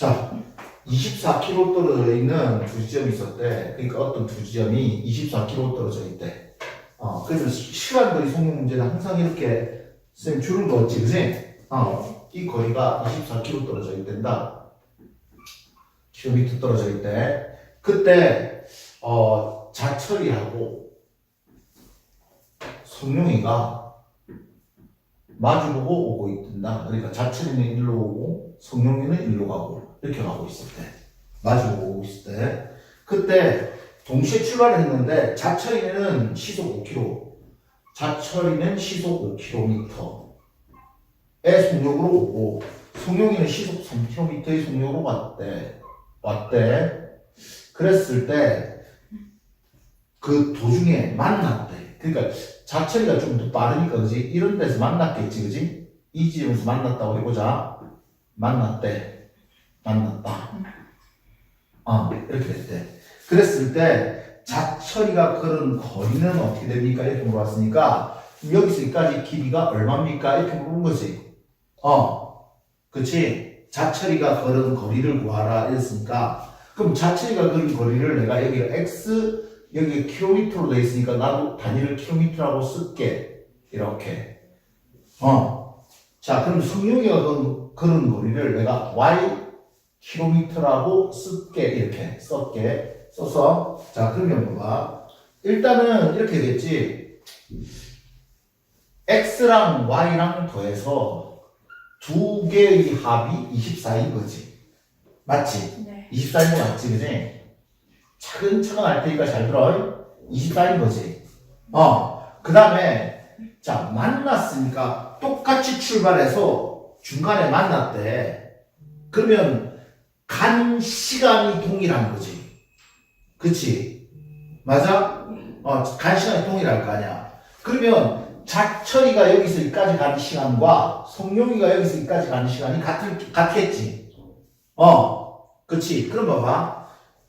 자, 24km 떨어져 있는 두 지점이 있었대. 그러니까 어떤 두 지점이 24km 떨어져 있대. 어, 그래서 시- 시간 거리 속력 문제는 항상 이렇게 쌤 줄을 그었지, 그지? 어, 이 거리가 24km 떨어져 있단다. 킬로미터 떨어져 있대. 그때 어, 자철이하고 성룡이가 마주보고 오고 있단다. 그러니까 자철이는 일로 오고 성룡이는 일로 가고 이렇게 가고 있을 때 마주보고 오고 있을 때 그때 동시에 출발을 했는데 자철이는 시속 5km 자철이는 시속 5km의 속력으로 오고 성룡이는 시속 3km의 속력으로 왔대 왔대. 그랬을 때 그 도중에 만났대. 그러니까 자철이가 좀 더 빠르니까 그지? 이런 데서 만났겠지 그지? 이 지점에서 만났다고 해보자. 만났대 만났다. 어 이렇게 됐대. 그랬을 때 자철이가 걸은 거리는 어떻게 됩니까? 이렇게 물어봤으니까 여기서 여기까지 길이가 얼마입니까? 이렇게 물은 거지. 어 그치? 자철이가 걸은 거리를 구하라 이랬으니까. 그럼 자철이가 걸은 거리를 내가 여기 x 여기 킬로미터로 돼 있으니까 나도 단위를 킬로미터라고 쓸게. 이렇게. 어 자 그럼 성룡이가 걸은, 걸은 거리를 내가 y 킬로미터라고 쓸게 이렇게 썼게 써서 자 그러면 봐봐 일단은 이렇게 되겠지 x랑 y랑 더해서 두 개의 합이 24인 거지 맞지? 네. 24인 거 맞지 그지? 차근차근 알 테니까 잘 들어 24인 거지 어그 다음에 자 만났으니까 똑같이 출발해서 중간에 만났대 그러면 간 시간이 동일한 거지. 그치? 맞아? 어 간 시간이 동일할 거 아니야. 그러면 자철이가 여기서 여기까지 가는 시간과 성룡이가 여기서 여기까지 가는 시간이 같을, 같겠지. 어 그치? 그럼 봐봐.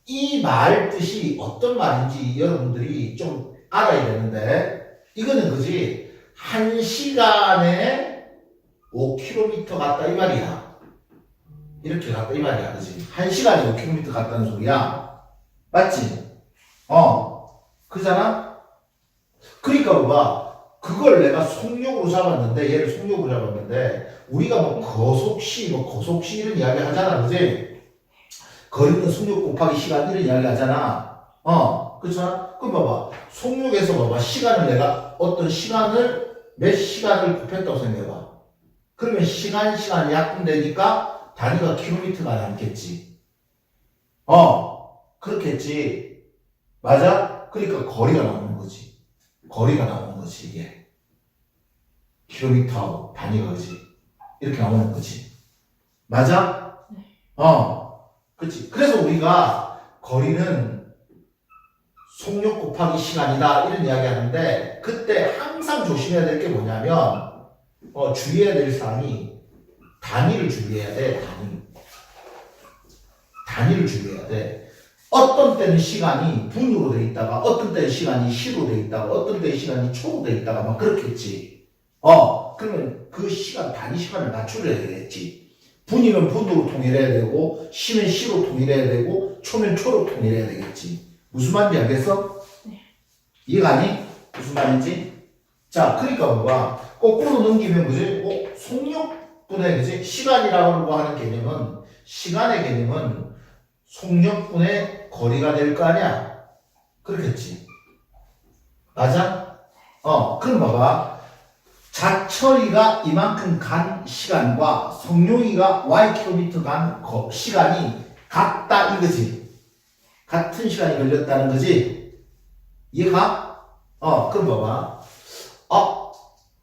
이 말 뜻이 어떤 말인지 여러분들이 좀 알아야 되는데. 이거는 그지? 한 시간에 5km 갔다 이 말이야 이렇게 갔다 이 말이야 그지 한 시간에 5km 갔다는 소리야 맞지 어 그잖아 그러니까 봐봐 그걸 내가 속력으로 잡았는데 얘를 속력으로 잡았는데 우리가 뭐 거속시 뭐 거속시 이런 이야기 하잖아 그지 거리는 속력 곱하기 시간 이런 이야기 하잖아. 어, 그렇잖아? 그럼 봐봐. 속력에서 봐봐. 시간을 내가 어떤 시간을 몇 시간을 곱했다고 생각해봐. 그러면 시간, 시간이 약분되니까 단위가 킬로미터가 남겠지. 어, 그렇겠지. 맞아? 그러니까 거리가 나오는 거지. 거리가 나오는 거지, 이게. 킬로미터 단위가 그지. 이렇게 나오는 거지. 맞아? 어. 그렇지. 그래서 우리가 거리는 속력 곱하기 시간이다 이런 이야기 하는데 그때 항상 조심해야 될 게 뭐냐면 어, 주의해야 될 사항이 단위를 준비해야 돼 단위 단위를 준비해야 돼 어떤 때는 시간이 분으로 돼 있다가 어떤 때는 시간이 시로 돼 있다가 어떤 때는 시간이 초로 돼 있다가 막 그렇겠지 어 그러면 그 시간 단위 시간을 맞추려야 되겠지 분이면 분으로 통일해야 되고 시면 시로 통일해야 되고 초면 초로 통일해야 되겠지. 무슨 말인지 알겠어? 네. 이해가 니? 무슨 말인지? 자, 그러니까 뭐가 거꾸로 넘기면 그지? 어, 속력 분의 그지? 시간이라고 하는 개념은 시간의 개념은 속력분의 거리가 될 거 아니야? 그렇겠지. 맞아? 어, 그럼 봐봐. 자철이가 이만큼 간 시간과 성룡이가 ykm 간 거- 시간이 같다 이거지. 같은 시간이 걸렸다는 거지. 이해가? 어, 그럼 봐봐. 어,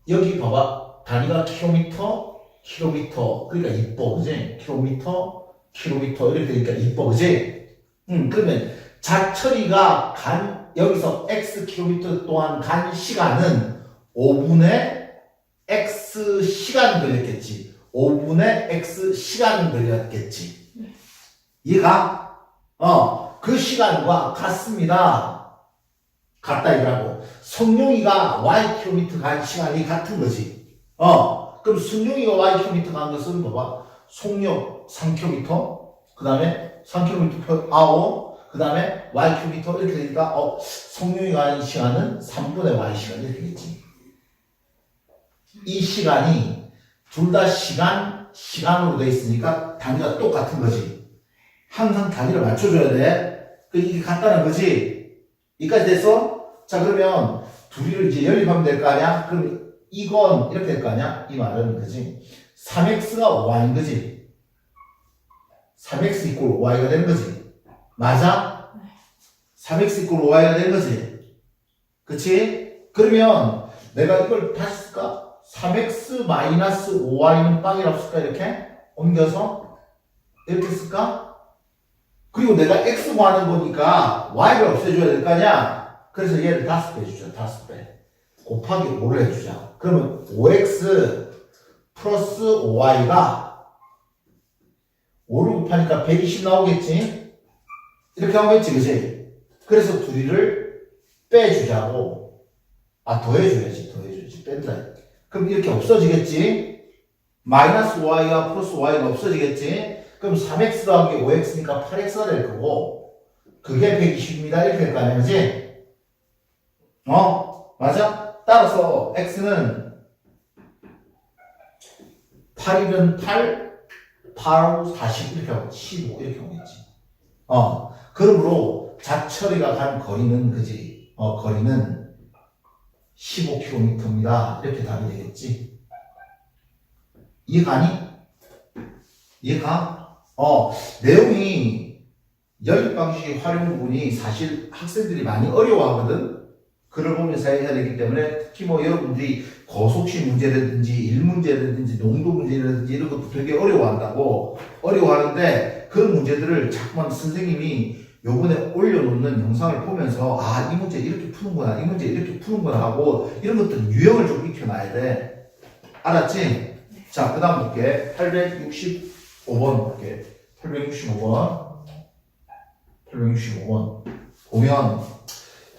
여기 봐봐. 단위가 킬로미터, 킬로미터. 그러니까 이뻐, 그지? 킬로미터, 킬로미터. 이렇게 되니까 이뻐, 그지? 음, 그러면 자철이가 간, 여기서 x 킬로미터 동안 간 시간은 5분의 x 시간 걸렸겠지. 5분의 x 시간 걸렸겠지. 이해가? 어, 그 시간과 같습니다. 같다 이라고. 성룡이가 y 킬로미터 간 시간이 같은 거지. 어, 그럼 성룡이가 y 킬로미터 간 것은 봐봐. 속력 3킬로미터, 그 다음에 3km per hour, 그 다음에 y킬로미터 이렇게 되니까 어, 성룡이 가는 시간은 3분의 y 시간 이렇게 되겠지. 이 시간이 둘 다 시간, 시간으로 돼 있으니까 단위가 똑같은 거지. 항상 단위를 맞춰줘야 돼. 그 이게 같다는 거지. 이까지 됐어? 자, 그러면 둘이를 이제 연립하면 될 거 아니야? 그럼 이건 이렇게 될 거 아니야? 이 말은 그지? 3x가 y인 거지. 3x 이꼴 y가 되는 거지. 맞아? 3x 이꼴 y가 되는 거지. 그치? 그러면 내가 이걸 다시 쓸까? 3x 마이너스 5y는 빵이라고 쓸까? 이렇게? 옮겨서? 이렇게 쓸까? 그리고 내가 x 구하는 거니까 y를 없애줘야 될 거 아니야? 그래서 얘를 다섯 배 해주자. 다섯 배. 곱하기 5를 해주자. 그러면 5x 플러스 5y가 5를 곱하니까 120 나오겠지? 이렇게 나오겠지, 그지? 그래서 둘이를 빼주자고. 아, 더해줘야지, 더해줘야지. 뺀다. 그럼 이렇게 없어지겠지? 마이너스 y와 플러스 y가 없어지겠지? 그럼 3x 더하기 5x니까 8x가 될 거고, 그게 120입니다. 이렇게 될 거 아니야, 그지? 어? 맞아? 따라서 x는 8이면 8, 8, 40 이렇게 하고 15 이렇게 오겠지. 어, 그러므로 자처리가 간 거리는 그지. 어, 거리는 15km입니다. 이렇게 답이 되겠지. 이해가니? 이해가? 어, 내용이 연립 방식 활용 부분이 사실 학생들이 많이 어려워하거든. 글을 보면서 해야 되기 때문에 특히 뭐 여러분들이 거속시 문제라든지 일 문제라든지 농도 문제라든지 이런 것도 되게 어려워한다고 어려워하는데 그런 문제들을 자꾸만 선생님이 요번에 올려놓는 영상을 보면서 아 이 문제 이렇게 푸는구나 이 문제 이렇게 푸는구나 하고 이런 것들 유형을 좀 익혀놔야 돼. 알았지? 자 그 다음 볼게 865번 볼게. 865번. 865번. 보면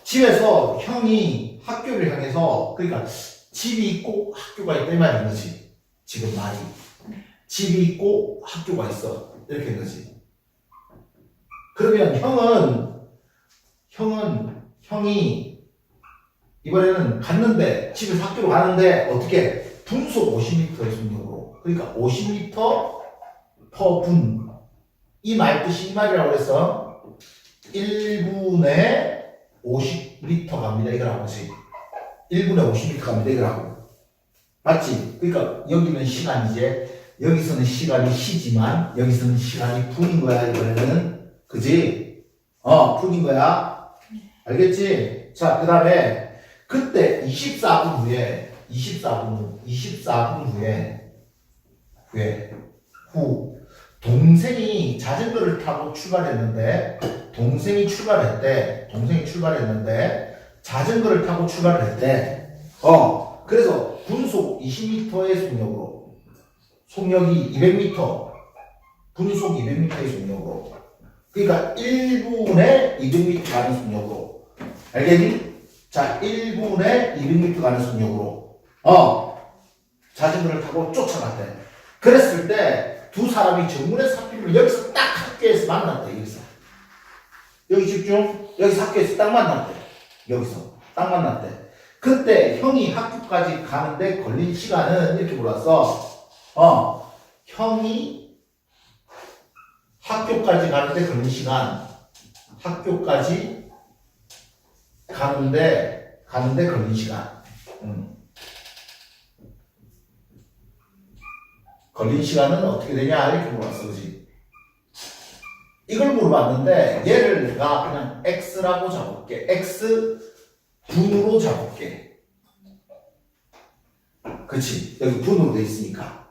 집에서 형이 학교를 향해서 그러니까 집이 있고 학교가 있다 이 말인 거지. 지금 말이. 집이 있고 학교가 있어. 이렇게 된 거지. 그러면 형은 형은 형이 이번에는 갔는데 집에서 학교로 가는데 어떻게 분속 50m의 속력으로. 그러니까 50m 퍼분이 말뜻이 이 말이라고 그랬어. 1분에 50m 갑니다. 이거라고 하지. 1분에 50m 갑니다. 이거라고. 맞지? 그러니까 여기는 시간 이제 여기서는 시간이 시지만 여기서는 시간이 분인 거야. 이번에는 그지? 어, 분인 거야. 알겠지? 자, 그 다음에 그때 24분 후에 24분 24분 후에 후에 후 동생이 자전거를 타고 출발했는데 동생이 출발했대. 동생이 출발했는데 자전거를 타고 출발을 했대. 어. 그래서 분속 20m의 속력으로 속력이 200m 분속 200m의 속력으로 그러니까 1분에 200m 가는 속력으로 알겠니? 자 1분에 200m 가는 속력으로 어 자전거를 타고 쫓아갔대. 그랬을 때 두 사람이 정문의 사피를 여기서 딱 학교에서 만났대 여기서 여기 집중 여기서 학교에서 딱 만났대 여기서 딱 만났대 그때 형이 학교까지 가는데 걸린 시간은 이렇게 물었어. 어 형이 학교까지 가는데 걸린 시간. 학교까지 가는데 가는데 걸린 시간. 음. 걸린 시간은 어떻게 되냐? 이렇게 물어봤어 그지 이걸 물어봤는데 얘를 내가 그냥 x라고 잡을게. X 분으로 잡을게. 그치? 여기 분으로 돼 있으니까.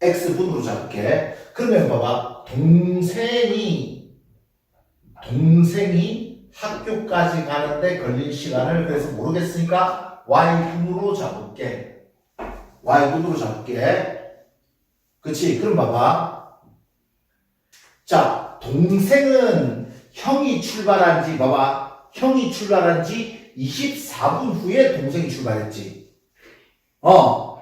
X 분으로 잡을게. 그러면 봐봐. 동생이 동생이 학교까지 가는데 걸린 시간을 그래서 모르겠으니까 y 분으로 잡을게. Y 분으로 잡을게. 그치? 그럼 봐봐. 자, 동생은 형이 출발한 지, 봐봐. 형이 출발한 지 24분 후에 동생이 출발했지. 어.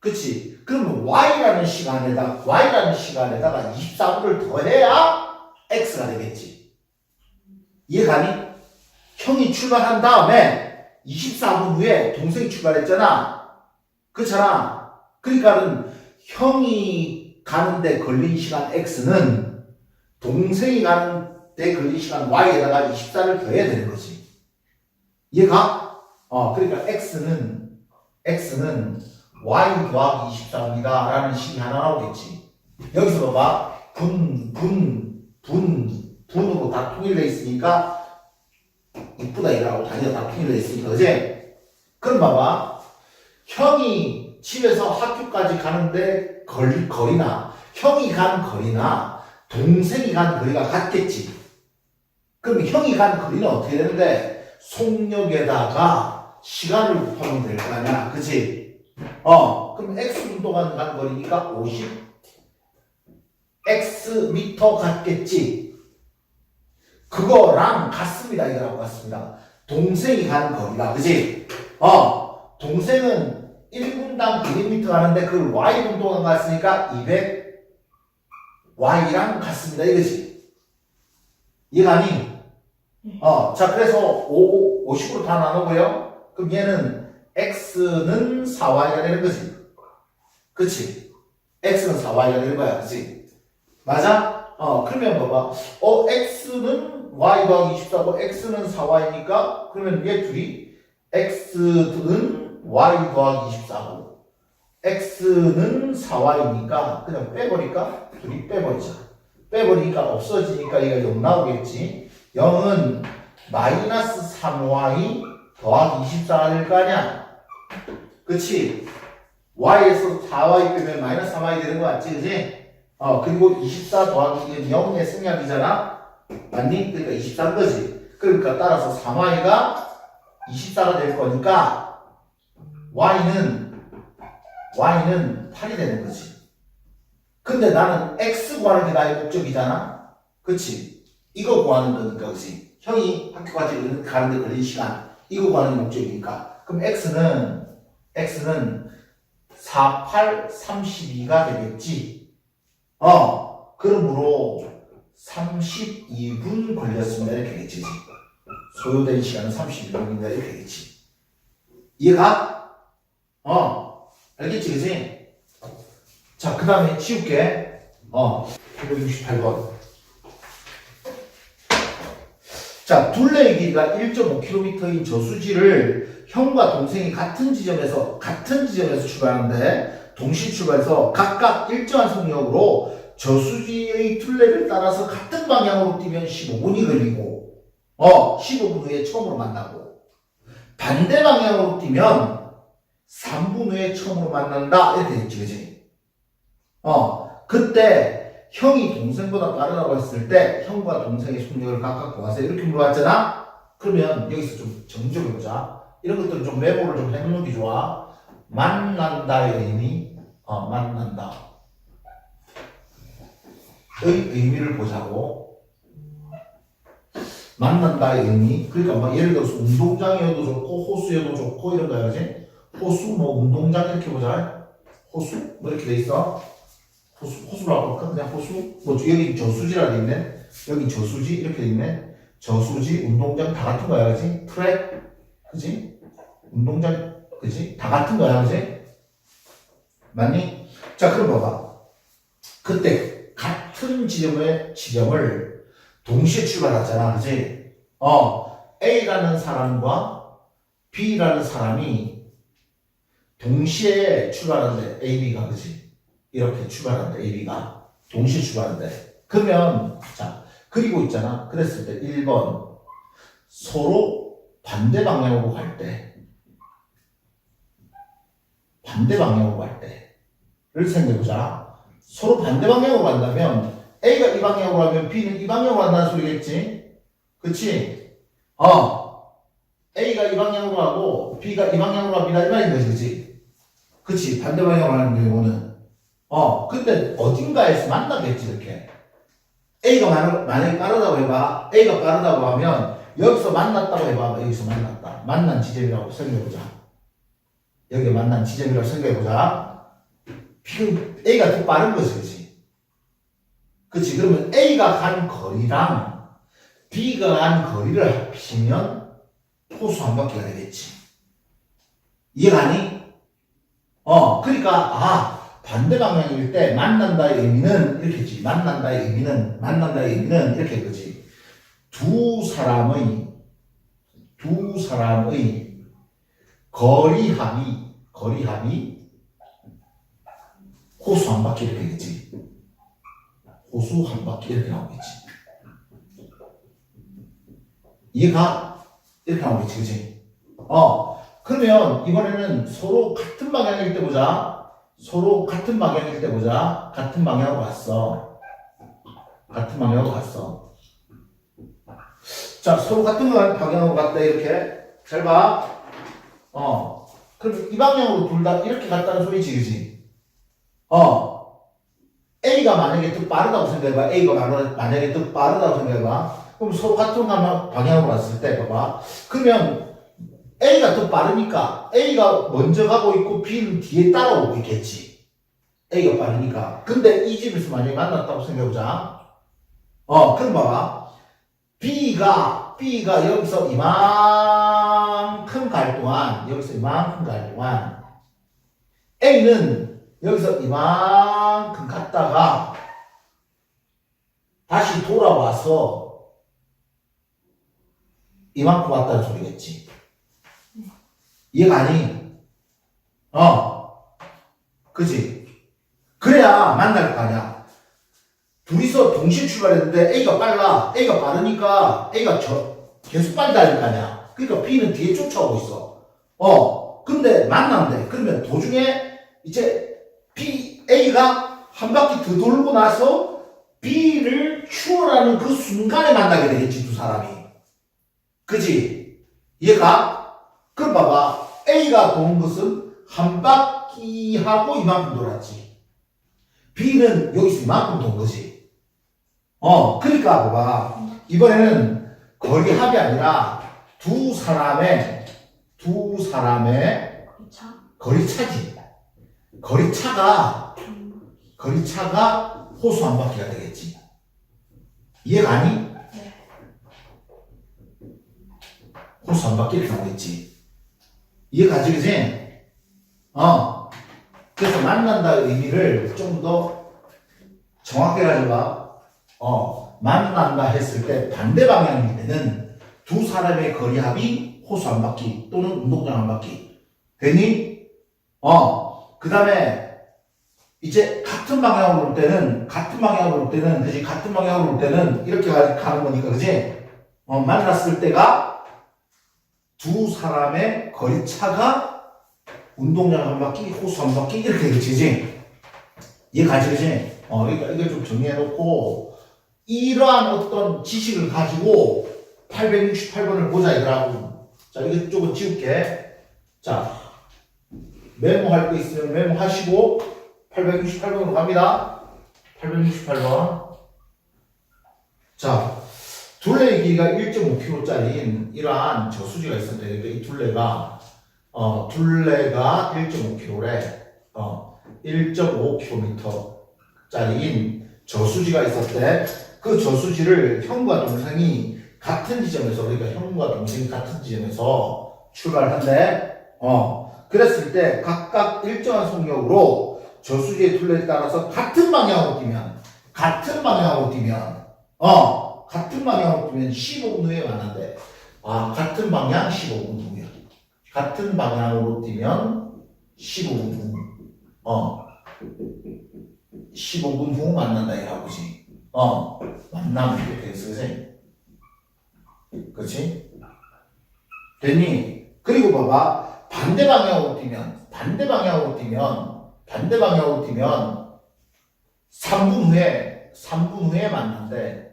그치? 그러면 Y라는 시간에다가, Y라는 시간에다가 24분을 더해야 x가 되겠지. 이해가니? 형이 출발한 다음에 24분 후에 동생이 출발했잖아. 그렇잖아. 그러니까는 형이 가는데 걸린 시간 x는 동생이 가는데 걸린 시간 y에다가 24를 더해야 되는 거지. 이해가? 어, 그러니까 x는 x는 y 더하기 24입니다. 라는 식이 하나 나오겠지. 여기서 봐봐. 분, 분, 분, 분으로 다 통일돼 있으니까 이쁘다 이라고 단위가 다 통일돼 있으니까 그지? 그럼 봐봐. 형이 집에서 학교까지 가는데 거리, 거리나 형이 간 거리나 동생이 간 거리가 같겠지. 그럼 형이 간 거리는 어떻게 되는데 속력에다가 시간을 곱하면 될 거 아니야. 그치? 어, 그럼 x 동안 간 거리니까 50 x 미터 같겠지. 그거랑 같습니다. 이거랑 같습니다. 동생이 가는 거리가, 그지? 어, 동생은 1분당 100m 가는데 그걸 y분 동안 갔으니까 200 y랑 같습니다. 이거지? 이해가니? 어, 자, 그래서 5, 50으로 다 나누고요. 그럼 얘는 x는 4y가 되는 거지. 그치? x는 4y가 되는 거야. 그치? 맞아? 어, 그러면 봐봐. 어, x는 y 더하기 24고 x는 4y니까 그러면 얘 둘이 x는 y 더하기 24고 x는 4y니까 그냥 빼버릴까? 둘이 빼버리자. 빼버리니까 없어지니까 얘가 0 나오겠지. 0은 마이너스 3y 더하기 24일 거 아니야? 그치? y에서 4y 빼면 마이너스 3y 되는 거 맞지? 그치? 어, 그리고 24 더하기 0의 승약이잖아? 맞니? 그러니까 24인 거지. 그러니까 따라서 3y가 24가 될 거니까 y는 y는 8이 되는 거지. 근데 나는 x 구하는 게 나의 목적이잖아? 그치? 이거 구하는 거니까, 그치? 형이 학교까지 가는데 걸린 시간, 이거 구하는 게 목적이니까. 그럼 x는, x는 4, 8, 32가 되겠지? 어, 그러므로 32분 걸렸습니다. 이렇게 되겠지. 소요된 시간은 32분입니다. 이렇게 되겠지. 이해가? 어, 알겠지, 그지? 자, 그 다음에 치울게. 어, 168번. 자, 둘레의 길이가 1.5km인 저수지를 형과 동생이 같은 지점에서, 같은 지점에서 출발하는데, 동시 출발해서 각각 일정한 속력으로 저수지의 둘레를 따라서 같은 방향으로 뛰면 15분이 걸리고, 어, 15분 후에 처음으로 만나고, 반대 방향으로 뛰면 3분 후에 처음으로 만난다. 이렇게 되겠지, 그지? 어, 그때 형이 동생보다 빠르다고 했을 때 형과 동생의 속력을 각각 구하세요. 이렇게 물어봤잖아? 그러면 여기서 좀 정적해보자. 이런 것들은 좀 메모를 좀 해놓는 게 좋아. 만난다의 의미, 어, 만난다. 의 의미를 보자고. 만난다의 의미. 그러니까 막 예를 들어서 운동장이어도 좋고, 호수여도 좋고, 이런 거 해야지. 호수, 뭐, 운동장 이렇게 보자. 호수? 뭐 이렇게 돼 있어? 호수, 호수라고 할까? 그냥 호수? 뭐, 여기 저수지라 돼 있네? 여기 저수지? 이렇게 돼 있네? 저수지, 운동장 다 같은 거야, 그지? 트랙? 그지? 운동장, 그지? 다 같은 거야, 그지? 맞니? 자, 그럼 봐봐. 그때 같은 지점의 지점을 동시에 출발하잖아, 그지? 어, A라는 사람과 B라는 사람이 동시에 출발하는데, A, B가, 그지? 이렇게 출발하는데, A, B가 동시에 출발하는데. 그러면, 자, 그리고 있잖아. 그랬을 때 1번. 서로 반대 방향으로 갈 때. 반대 방향으로 갈 때를 생각해보자. 서로 반대 방향으로 간다면 A가 이 방향으로 가면 B는 이 방향으로 간다는 소리겠지? 그치? 어. A가 이 방향으로 가고 B가 이 방향으로 갑니다. 이 말인 거지, 그치? 그치? 반대 방향으로 가는 경우는. 어. 근데 어딘가에서 만나겠지, 이렇게. A가 만- 만약에 빠르다고 해봐. A가 빠르다고 하면 여기서 만났다고 해봐. 여기서 만났다. 만난 지점이라고 생각해보자. 여기 만난 지점이라고 생각해보자. 지금 A가 더 빠른 거지, 그치? 그치? 그러면 A가 간 거리랑 B가 간 거리를 합치면 호수 한 바퀴가 되겠지. 이해가니? 어, 그러니까, 아, 반대 방향일 때 만난다의 의미는 이렇게지. 만난다의 의미는, 만난다의 의미는 이렇게 그지. 두 사람의, 두 사람의 거리 합이, 거리 합이 호수 한 바퀴 이렇게 되겠지. 호수 한 바퀴 이렇게 나오겠지. 이해가? 이렇게 나오겠지, 그지? 어, 그러면 이번에는 서로 같은 방향일 때 보자. 서로 같은 방향일 때 보자. 같은 방향으로 갔어. 같은 방향으로 갔어. 자, 서로 같은 방향으로 갔다, 이렇게. 잘 봐. 어. 그럼 이 방향으로 둘 다 이렇게 갔다는 소리지, 그지? 어. A가 만약에 더 빠르다고 생각해봐. A가 만약에- 더 빠르다고 생각해봐. 그럼 서로 같은 방- 방향으로 갔을 때 봐봐. 그러면 A가 더 빠르니까 A가 먼저 가고 있고 B는 뒤에 따라오고 있겠지. A가 빠르니까. 근데 이 집에서 만약에 만났다고 생각해보자. 어, 그럼 봐봐. B가, B가 여기서 이만큼 갈 동안, 여기서 이만큼 갈 동안, A는 여기서 이만큼 갔다가, 다시 돌아와서, 이만큼 왔다는 소리겠지. 이해가 아니? 어. 그지? 그래야 만날 거 아니야. 둘이서 동시에 출발했는데 A가 빨라. A가 빠르니까 A가 저, 계속 빨리 달릴 거 아니야. 그러니까 B는 뒤에 쫓아오고 있어. 어. 근데 만난대. 그러면 도중에 이제 B, A가 한 바퀴 더 돌고 나서 B를 추월하는 그 순간에 만나게 되겠지, 두 사람이. 그지? 이해가? 그럼 봐봐. A가 도는 것은 한 바퀴 하고 이만큼 돌았지. B는 여기서 이만큼 돈 거지. 어, 그러니까 봐봐. 이번에는 거리 합이 아니라 두 사람의, 두 사람의 차? 거리 차지. 거리 차가, 거리 차가 호수 한 바퀴가 되겠지. 이해가 아니? 네. 호수 한 바퀴 이렇게 나오겠지. 이해가지, 그지? 어. 그래서 만난다의 의미를 좀 더 정확하게 가져봐. 어. 만난다 했을 때 반대 방향일 때는 두 사람의 거리 합이 호수 한 바퀴 또는 운동장 한 바퀴. 됐니? 어. 그 다음에 이제 같은 방향으로 올 때는 같은 방향으로 올 때는 그지 같은 방향으로 올 때는 이렇게 가- 가는 거니까 그지 어, 만났을 때가 두 사람의 거리 차가 운동장 한 바퀴 호수 한 바퀴 이렇게 되겠지 이해 가지 그지 어 그러니까 이걸 좀 정리해 놓고 이러한 어떤 지식을 가지고 868번을 보자 이거라고 자 이거 조금 지울게 자 메모할 거 있으면 메모하시고 868번으로 갑니다. 868번. 자, 둘레의 길이가 1.5km짜리 이러한 저수지가 있었는데, 그러니까 이 둘레가, 어, 둘레가 1.5km래, 어, 1.5km짜리인 저수지가 있었대. 그 저수지를 형과 동생이 같은 지점에서, 그러니까 형과 동생이 같은 지점에서 출발한대. 어, 그랬을 때 각각 일정한 속력으로 저수지의 둘레에 따라서 같은 방향으로 뛰면 같은 방향으로 뛰면 어 같은 방향으로 뛰면 15분 후에 만난대 아 같은 방향 15분 후에 같은 방향으로 뛰면 15분 후 어. 15분 후 만난다 이라고지. 어 만남 이렇게 해서 그지? 그렇지 됐니? 그리고 봐봐. 반대 방향으로 뛰면 반대 방향으로 뛰면 반대 방향으로 뛰면 3분 후에 3분 후에 만난대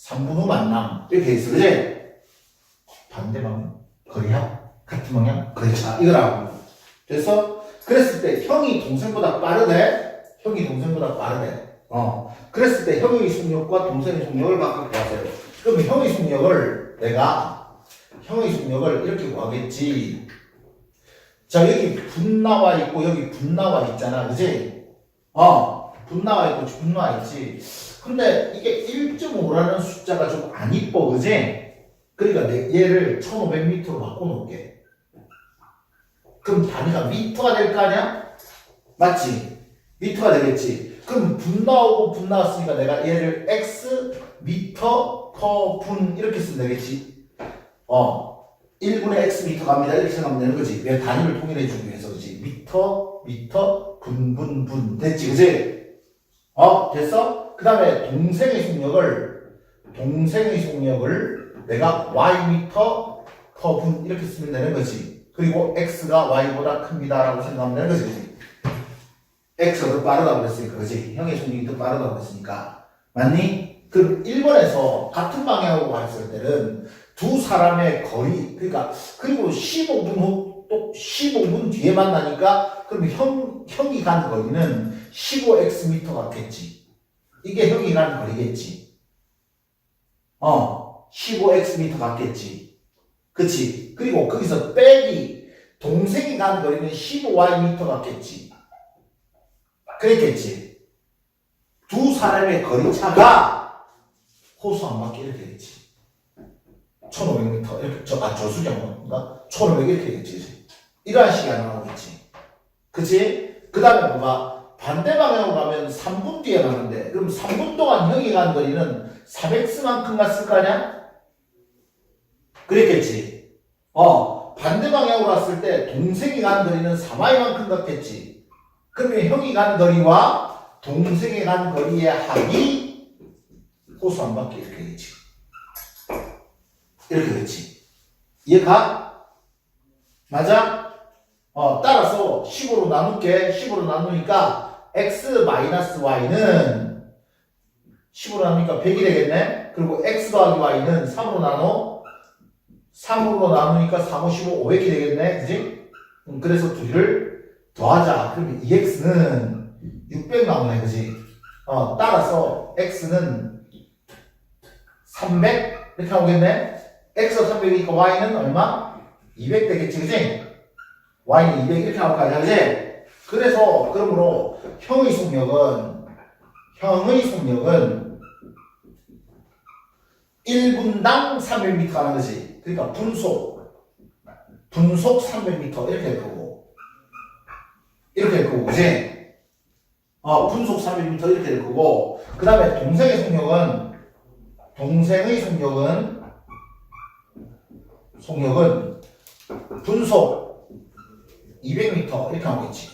3분 후 만남. 이렇게 있어. 그지? 반대 방향? 거리야? 같은 방향? 거리차 이거라고. 그래서 그랬을 때 형이 동생보다 빠르대? 형이 동생보다 빠르대. 어. 그랬을 때 형의 속력과 동생의 속력을 각각 구하세요. 그러면 형의 속력을 내가 형의 속력을 이렇게 구하겠지. 자 여기 분 나와 있고 여기 분 나와 있잖아. 그지? 어 분나와 있고 분나와 있지. 근데 이게 1.5라는 숫자가 좀 안 이뻐, 그지? 그러니까 내 얘를 1500m로 바꿔놓을게. 그럼 단위가 미터가 될 거 아니야? 맞지? 미터가 되겠지. 그럼 분 나오고 분 나왔으니까 내가 얘를 x 미터 퍼 분 이렇게 쓰면 되겠지. 어, 1분의 x 미터 갑니다. 이렇게 생각하면 되는 거지. 왜 단위를 통일해 주기 위해서 그지. 미터, 미터, 분, 분, 분. 됐지, 그지? 어, 됐어? 그 다음에 동생의 속력을, 동생의 속력을 내가 y 미터 퍼분 이렇게 쓰면 되는 거지. 그리고 x가 y보다 큽니다. 라고 생각하면 되는 거지, x가 더 빠르다고 그랬으니까, 그지? 형의 속력이 더 빠르다고 그랬으니까. 맞니? 그럼 1번에서 같은 방향으로 갔을 때는 두 사람의 거리, 그러니까, 그리고 15분 후, 또 15분 뒤에 만나니까, 그럼 형, 형이 간 거리는 15x 가 같겠지. 이게 형이 간 거리겠지. 어, 15x 같겠지. 그치? 그리고 거기서 빼기, 동생이 간 거리는 15y 같겠지. 그랬겠지. 두 사람의 거리 차가 호수 안 맞게 되겠지. 1500m, 이렇게, 저, 아, 저수경인가? 1500 이렇게 되겠지. 이러한 식이 안 나오겠지. 그치? 그 다음에 뭐가, 반대 방향으로 가면 3분 뒤에 가는데, 그럼 3분 동안 형이 간 거리는 400스만큼 갔을 거 아니야? 그랬겠지. 어, 반대 방향으로 갔을 때 동생이 간 거리는 4마이만큼 갔겠지. 그러면 형이 간 거리와 동생이 간 거리의 합이 호수 안 맞게 이렇게 되겠지. 이렇게 되겠지. 이해가? 맞아? 어, 따라서 10으로 나눌게. 10으로 나누니까 x y는 10으로 나누니까 100이 되겠네. 그리고 x 더하기 y는 3으로 나눠 3으로 나누니까 3, 5, 15, 500이 되겠네. 그지? 음, 그래서 두 개를 더하자. 그러면 2x는 600 나오네. 그지? 어, 따라서 x는 300 이렇게 나오겠네. x가 300이니까 y는 얼마? 200 되겠지. 그지? Y는 200 이렇게 나올 거 아니야. 그지? 그래서 그러므로 형의 속력은 형의 속력은 1분당 300m 하는 거지. 그러니까 분속 분속 300m 이렇게 될 거고 이렇게 될 거고 그지? 어 분속 300m 이렇게 될 거고 그 다음에 동생의 속력은 동생의 속력은 속력은 분속 200m 이렇게 나오겠지.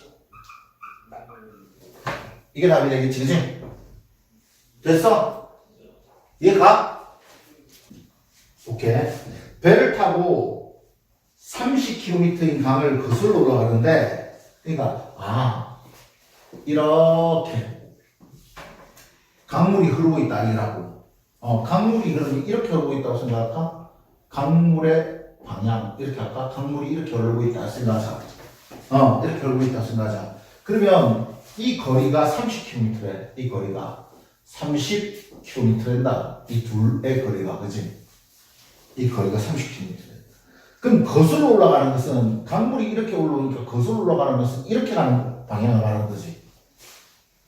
이게 답이 되겠지, 그지? 됐어? 이해가? 오케이. 배를 타고 30km인 강을 거슬러 올라가는데, 그러니까, 아, 이렇게. 강물이 흐르고 있다, 아니라고. 어, 강물이 그러면 이렇게 흐르고 있다고 생각할까? 강물의 방향, 이렇게 할까? 강물이 이렇게 흐르고 있다 생각하자. 어, 이렇게 흐르고 있다 생각하자. 그러면 이 거리가 30km래, 이 거리가. 30km 된다. 이 둘의 거리가, 그지? 이 거리가 30km. 그럼 거슬러 올라가는 것은 강물이 이렇게 올라오니까 거슬러 올라가는 것은 이렇게 가는 방향을 말하는 거지.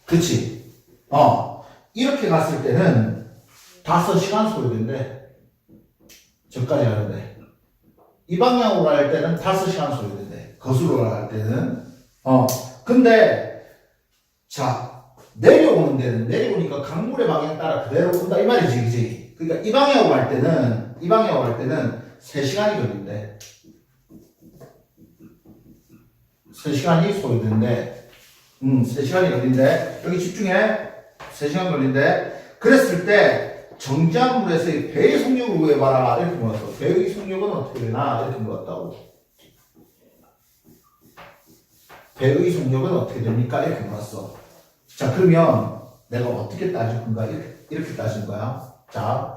그치? 어. 이렇게 갔을 때는 5시간 소요된대. 저까지 가는데. 이 방향으로 갈 때는 5시간 소요된대. 거슬러 올라갈 때는. 어. 근데, 자, 내려오는 데는 내려오니까 강물의 방향 따라 그대로 온다 이 말이지 그지? 그러니까 이 방향으로 갈 때는 이 방향으로 갈 때는 3시간이 걸린대. 3시간이 소요된대. 음 3시간이 걸린대. 여기 집중해. 3시간 걸린대. 그랬을 때 정지한 물에서의 배의 속력을 구해봐라. 이렇게 물었어. 배의 속력은 어떻게 되나? 이렇게 물었다고 배의 속력은 어떻게 됩니까 이렇게 물었어 자, 그러면 내가 어떻게 따질 건가? 이렇게, 이렇게 따질 거야. 자,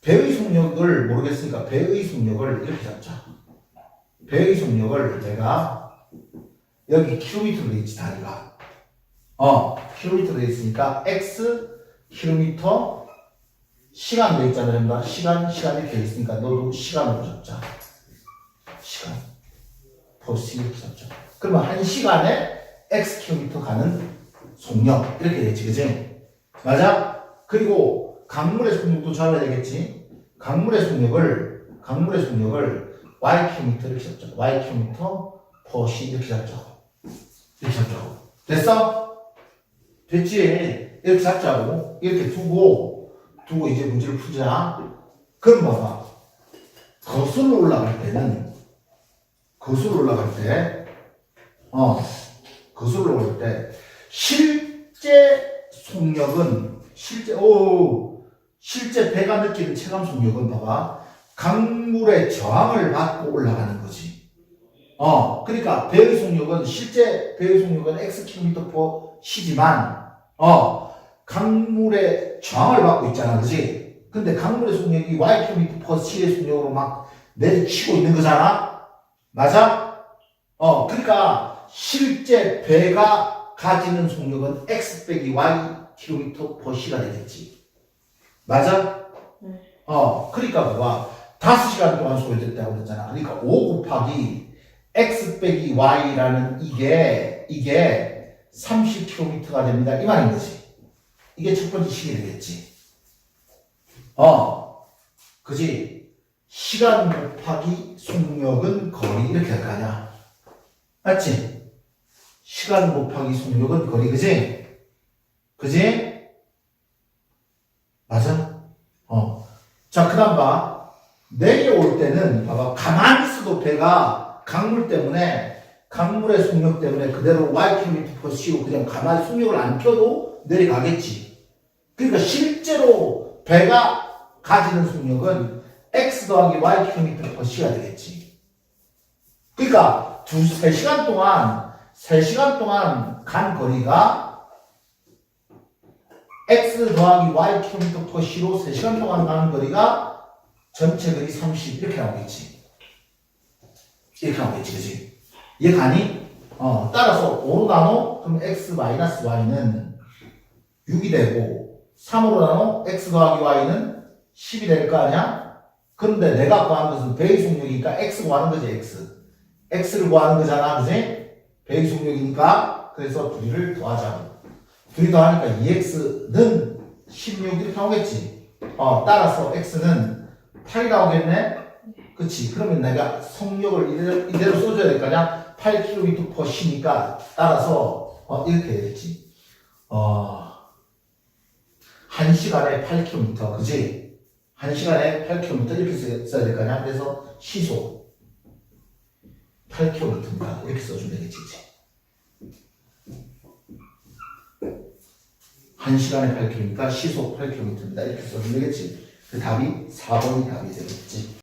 배의 속력을 모르겠으니까 배의 속력을 이렇게 잡자. 배의 속력을 내가 여기 킬로미터로 돼 있지, 다리가. 어, 킬로미터로 돼 있으니까 x 킬로미터 시간 돼 있잖아, 요 시간, 시간이 돼 있으니까 너도 시간으로 잡자. 시간. 포스 이렇게 잡자. 그러면 한 시간에 x 킬로미터 가는 속력 이렇게 되겠지 그지? 맞아? 그리고 강물의 속력도 잡아야 되겠지? 강물의 속력을 강물의 속력을 ykm 이렇게 잡자 ykm per c 이렇게 잡자고 이렇게 잡자고 됐어? 됐지? 이렇게 잡자고 이렇게 두고 두고 이제 문제를 풀자 그럼 봐봐 거슬러 올라갈 때는 거슬러 올라갈 때 어, 거슬러 올라갈 때 실제 속력은 실제 오 실제 배가 느끼는 체감 속력은 봐봐 강물의 저항을 받고 올라가는 거지. 어 그러니까 배의 속력은 실제 배의 속력은 x km/h 시지만 어 강물의 저항을 받고 있잖아, 그지? 근데 강물의 속력이 y km/h의 속력으로 막 내리치고 있는 거잖아, 맞아? 어 그러니까 실제 배가 가지는 속력은 x 빼기 y km/h가 되겠지. 맞아? 네. 어, 그러니까 뭐야. 5시간 동안 소요됐다고 그랬잖아. 그러니까 5 곱하기 x 빼기 y라는 이게, 이게 30km가 됩니다. 이 말인 거지. 이게 첫 번째 식이 되겠지. 어, 그지? 시간 곱하기 속력은 거리 이렇게 할 거 아니야. 맞지? 시간 곱하기 속력은 거리, 그지? 그지? 맞아? 어. 자, 그 다음 봐. 내려올 때는, 봐봐. 가만히 있어도 배가 강물 때문에, 강물의 속력 때문에 그대로 ykm 씌고 그냥 가만히 속력을 안 켜도 내려가겠지. 그러니까 실제로 배가 가지는 속력은 x 더하기 ykm 씌가 되겠지. 그러니까 두, 세 시간 동안, 세 시간 동안 간 거리가 x 더하기 y km 시로 3시간 동안 가는 거리가 전체 거리 30 이렇게 나오겠지. 이렇게 나오겠지, 그지? 이해 가니? 어, 따라서 5로 나눠 그럼 x 마이너스 y는 6이 되고 3으로 나눠 x 더하기 y는 10이 될 거 아니야? 그런데 내가 구하는 것은 배의 속력이니까 x 구하는 거지, x. x를 구하는 거잖아, 그지? 배의 속력이니까 그래서 둘이를 더하자고. 둘이 더하니까 2x는 16 이렇게 나오겠지. 어, 따라서 x는 8이 나오겠네? 그치. 그러면 내가 속력을 이대로, 이대로 써줘야 될거 아니야? 8km per 시니까 따라서 어, 이렇게 되겠지. 어, 1시간에 8km, 그지? 1시간에 8km 이렇게 써- 써야 될거 아니야? 그래서 시속 8km입니다. 이렇게 써주면 되겠지. 그치? 1시간에 8km니까 시속 8km입니다. 이렇게 써주면 되겠지. 그 답이 4번이 답이 되겠지.